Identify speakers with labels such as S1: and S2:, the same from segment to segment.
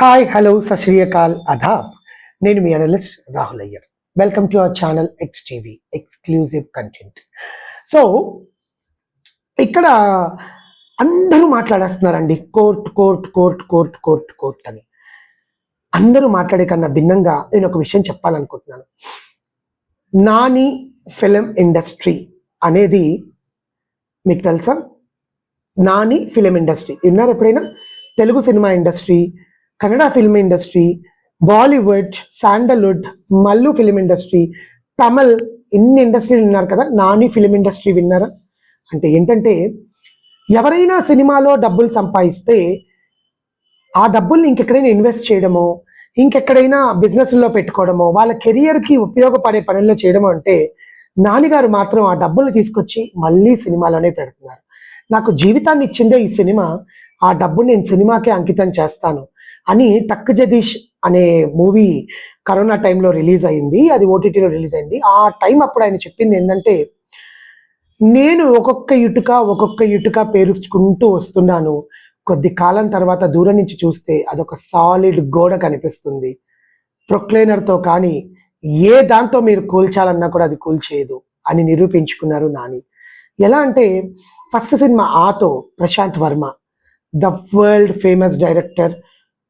S1: Hi hello సశ్రీయకాల్ అదాబ్ నేను మీ analyst Rahul Iyer welcome to our channel X TV exclusive content so ఇక్కడ అందరూ మాట్లాడేస్తున్నారండి. Court court court court court court అని. అందరూ మాట్లాడే కన్నా భిన్నంగా నేను ఒక విషయం చెప్పాలనుకుంటున్నాను. నాని ఫిలిం ఇండస్ట్రీ అనేది మీకు తెలుసా? నాని ఫిలిం ఇండస్ట్రీ విన్నారు ఎప్పుడైనా? Telugu cinema industry Kannada film industry Bollywood Sandalwood Mallu film industry Tamil ఇన్ని ఇండస్ట్రీలు విన్నారు కదా? నాని ఫిలిం ఇండస్ట్రీ విన్నారా? అంటే ఏంటంటే ఎవరైనా సినిమాలో డబ్బులు సంపాదిస్తే ఆ డబ్బుల్ని ఇంకెక్కడైనా ఇన్వెస్ట్ చేయడమో ఇంకెక్కడైనా బిజినెస్లో పెట్టుకోవడమో వాళ్ళ కెరియర్కి ఉపయోగపడే పనుల్లో చేయడమో అంటే నానిగారు మాత్రం ఆ డబ్బులు తీసుకొచ్చి మళ్ళీ సినిమాలోనే పెడుతున్నారు. నాకు జీవితాన్ని ఇచ్చిందే ఈ సినిమా. ఆ డబ్బు నేను సినిమాకే అంకితం చేస్తాను అని టక్ జదీష్ అనే మూవీ కరోనా టైంలో రిలీజ్ అయింది అది ఓటీటీలో రిలీజ్ అయింది. ఆ టైం అప్పుడు ఆయన చెప్పింది ఏంటంటే నేను ఒక్కొక్క ఇటుక ఒక్కొక్క ఇటుక పేరుచుకుంటూ వస్తున్నాను. కొద్ది కాలం తర్వాత దూరం నుంచి చూస్తే అదొక సాలిడ్ గోడ కనిపిస్తుంది. ప్రొక్లైనర్తో కానీ ఏ దాంతో మీరు కూల్చాలన్నా కూడా అది కూల్చేయదు అని నిరూపించుకున్నారు నాని. ఎలా అంటే first cinema ఆతో Prashanth Varma. The world famous director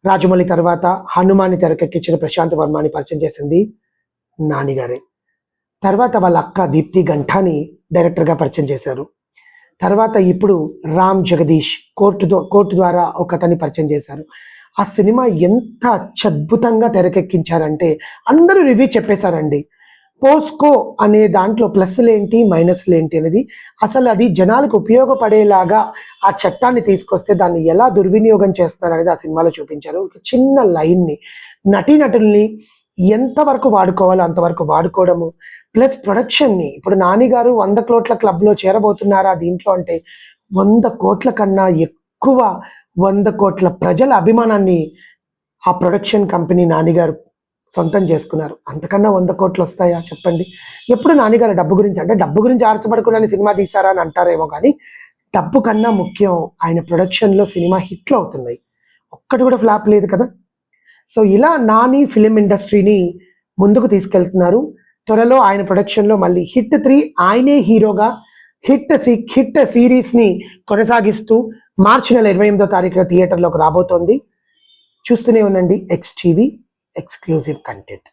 S1: Rajamouli తర్వాత హనుమాని తెరకెక్కించిన ప్రశాంత్ వర్మని పరిచయం చేసింది నానిగారే తర్వాత వాళ్ళ అక్క దీప్తి గంఠాని డైరెక్టర్గా పరిచయం చేశారు. తర్వాత ఇప్పుడు రామ్ జగదీష్ కోర్టు కోర్టు ద్వారా ఒక అతన్ని పరిచయం చేశారు. ఆ సినిమా ఎంత అత్యద్భుతంగా తెరకెక్కించారంటే అందరూ రివ్యూ చెప్పేశారండి. పోస్కో అనే దాంట్లో ప్లస్లు ఏంటి మైనస్లు ఏంటి అనేది అసలు అది జనాలకు ఉపయోగపడేలాగా ఆ చట్టాన్ని తీసుకొస్తే దాన్ని ఎలా దుర్వినియోగం చేస్తారు అనేది ఆ సినిమాలో చూపించారు. ఒక చిన్న లైన్ని నటీనటుల్ని ఎంతవరకు వాడుకోవాలో అంతవరకు వాడుకోవడము ప్లస్ ప్రొడక్షన్ని. ఇప్పుడు నానిగారు వంద కోట్ల క్లబ్లో చేరబోతున్నారా దీంట్లో అంటే వంద కోట్ల కన్నా ఎక్కువ వంద కోట్ల ప్రజల అభిమానాన్ని ఆ ప్రొడక్షన్ కంపెనీ నానిగారు సొంతం చేసుకున్నారు. అంతకన్నా వంద కోట్లు వస్తాయా? చెప్పండి. ఎప్పుడు నాన్నగారు డబ్బు గురించి అంటే డబ్బు గురించి ఆశపడకుండా సినిమా తీశారా అని అంటారేమో కానీ డబ్బు కన్నా ముఖ్యం ఆయన ప్రొడక్షన్లో సినిమా హిట్లు అవుతున్నాయి. ఒక్కటి కూడా ఫ్లాప్ లేదు కదా? సో ఇలా నాని ఫిలిం ఇండస్ట్రీని ముందుకు తీసుకెళ్తున్నారు. త్వరలో ఆయన ప్రొడక్షన్లో మళ్ళీ హిట్ త్రీ ఆయనే హీరోగా హిట్ సి హిట్ సిరీస్ని కొనసాగిస్తూ మార్చి నెల ఇరవై ఎనిమిదో తారీఖున థియేటర్లోకి రాబోతోంది. చూస్తూనే ఉండండి ఎక్స్ టీవీ ఎక్స్క్లూజివ్ కంటెంట్